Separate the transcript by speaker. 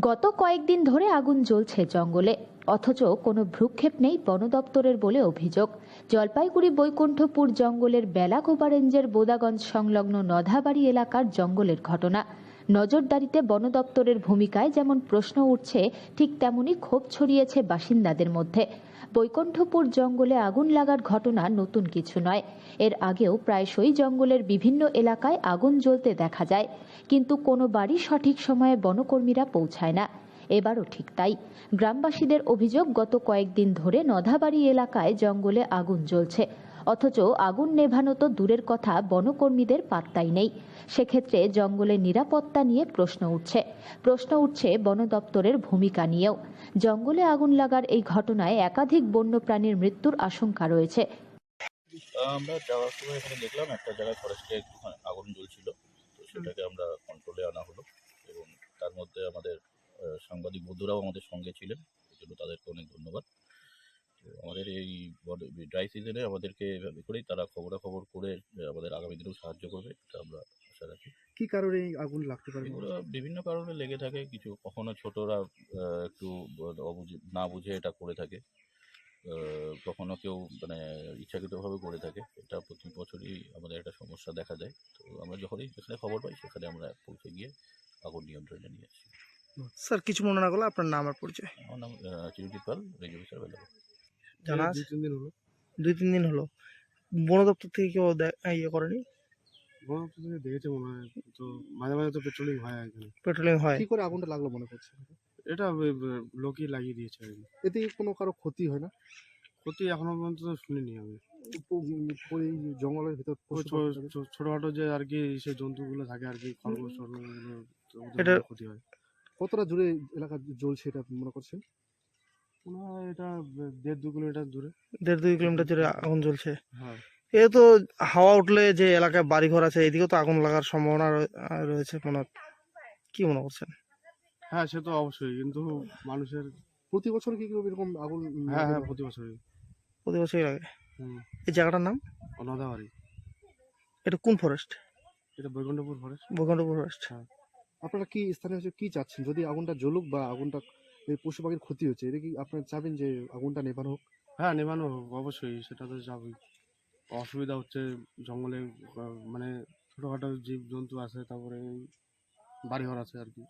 Speaker 1: গত কয়েকদিন ধরে আগুন জ্বলছে জঙ্গলে, অথচ কোনো ভ্রুক্ষেপ নেই বন দপ্তরের বলে অভিযোগ। জলপাইগুড়ি বৈকুণ্ঠপুর জঙ্গলের বেলাগোবা রেঞ্জের বোদাগঞ্জ সংলগ্ন নধাবাড়ি এলাকার জঙ্গলের ঘটনা। নজরদারিতে বন দপ্তরের ভূমিকায় যেমন প্রশ্ন উঠছে, ঠিক তেমনি ক্ষোভ ছড়িয়েছে বাসিন্দাদের মধ্যে। বৈকুণ্ঠপুর জঙ্গলে আগুন লাগার ঘটনা নতুন কিছু নয়। এর আগেও প্রায়শই জঙ্গলের বিভিন্ন এলাকায় আগুন জ্বলতে দেখা যায়, কিন্তু কোনো বাড়ি সঠিক সময়ে বনকর্মীরা পৌঁছায় না। এবারও ঠিক তাই। গ্রামবাসীদের অভিযোগ, গত কয়েকদিন ধরে নধাবাড়ি এলাকায় জঙ্গলে আগুন জ্বলছে। অথচ আগুন নেভানো তো দূরের কথা বনকর্মীদের পাত্তাই নেই। সেক্ষেত্রে জঙ্গলের নিরাপত্তা নিয়ে প্রশ্ন উঠছে। প্রশ্ন উঠছে বন দপ্তরের ভূমিকা নিয়েও। জঙ্গলে আগুন লাগার এই ঘটনায় একাধিক বন্যপ্রাণীর মৃত্যুর আশঙ্কা রয়েছে।
Speaker 2: আমরা যাওয়ার সময় এখানে দেখলাম একটা জায়গায় ফরেস্টে আগুন জ্বলছিল। তো সেটাকে আমরা কন্ট্রোলে আনা হলো এবং তার মধ্যে আমাদের সাংবাদিক বন্ধুরাও আমাদের সঙ্গে ছিলেন। এই জন্য তাদেরকে অনেক ধন্যবাদ। আমাদের এই ড্রাই সিজনে আমাদেরকে এভাবে করেই তারা খবরাখবর করে আমাদের আগামী দিনেও সাহায্য করবে এটা আমরা আশা রাখি।
Speaker 3: কি কারণে এই আগুন লাগতে পারে
Speaker 2: এগুলো বিভিন্ন কারণে লেগে থাকে কিছু কখনো ছোটরা একটু অবুঝে না বুঝে এটা করে থাকে কখনো কেউ মানে ইচ্ছাকৃতভাবে করে থাকে এটা প্রতি বছরই আমাদের একটা সমস্যা দেখা যায় তো আমরা যখনই যেখানে খবর পাই সেখানে আমরা পৌঁছে গিয়ে আগুন নিয়ন্ত্রণে নিয়ে আসি।
Speaker 3: স্যার কিছু মনে না করলে আপনার নাম আর পরিচয়?
Speaker 2: আমার নাম চিরুটি পাল বেলাগো
Speaker 3: জানা আছে?
Speaker 4: তিন দিন হলো।
Speaker 3: দুই তিন দিন হলো। বন দপ্তর থেকে কেউ ইয়ে করেনি?
Speaker 4: বন দপ্তর থেকে দেখেছে মনে হয় তো মাঝে মাঝে তো পেট্রোলিং হয় এখানে।
Speaker 3: পেট্রোলিং হয়।
Speaker 4: কি করে আগুনটা লাগল মনে করছে? এটা লোকই লাগিয়ে দিয়েছে আর কি। এতে কোনো কারও ক্ষতি হয় না? ক্ষতি এখনও পর্যন্ত তো শুনিনি আমি। জঙ্গলের ভিতর ছোটখাটো যে আর কি সেই জন্তুগুলো থাকে আর কি খরগোশ
Speaker 3: এটা-
Speaker 4: হয়। কতটা জুড়ে এলাকা জ্বলছে এটা মনে করছেন? এটা দেড় দু কিলোমিটার দূরে।
Speaker 3: দেড় দুই কিলোমিটার আগুন জ্বলছে।
Speaker 4: হ্যাঁ।
Speaker 3: এ তো হাওয়া উঠলে যে এলাকায় বাড়িঘর আছে এদিকেও তো আগুন লাগার সম্ভাবনা রয়েছে মনে হয়। কি মনে করছেন?
Speaker 4: হ্যাঁ সে তো অবশ্যই কিন্তু মানুষের
Speaker 3: প্রতি বছর কি এরকম আগুন
Speaker 4: হ্যাঁ হ্যাঁ প্রতি বছরই।
Speaker 3: প্রতি বছরই লাগে? এই জায়গাটার নাম?
Speaker 4: অনাদাবাড়ি
Speaker 3: এটা কোন ফরেস্ট
Speaker 4: এটা বৈকুণ্ঠপুর ফরেস্ট
Speaker 3: বৈকুণ্ঠপুর ফরেস্ট
Speaker 5: আপনারা কি স্থানীয় কি চাচ্ছেন? যদি আগুনটা জ্বলুক বা আগুনটা এই পশু পাখির ক্ষতি হচ্ছে। এটা কি আপনারা চাবেন যে আগুনটা নেভানো হোক?
Speaker 4: হ্যাঁ নেভানো হোক, অবশ্যই সেটা তো যাবই। অসুবিধা হচ্ছে জঙ্গলে মানে ছোটোখাটো জীব জন্তু আছে, তারপরে বাড়িঘর আছে আর কি।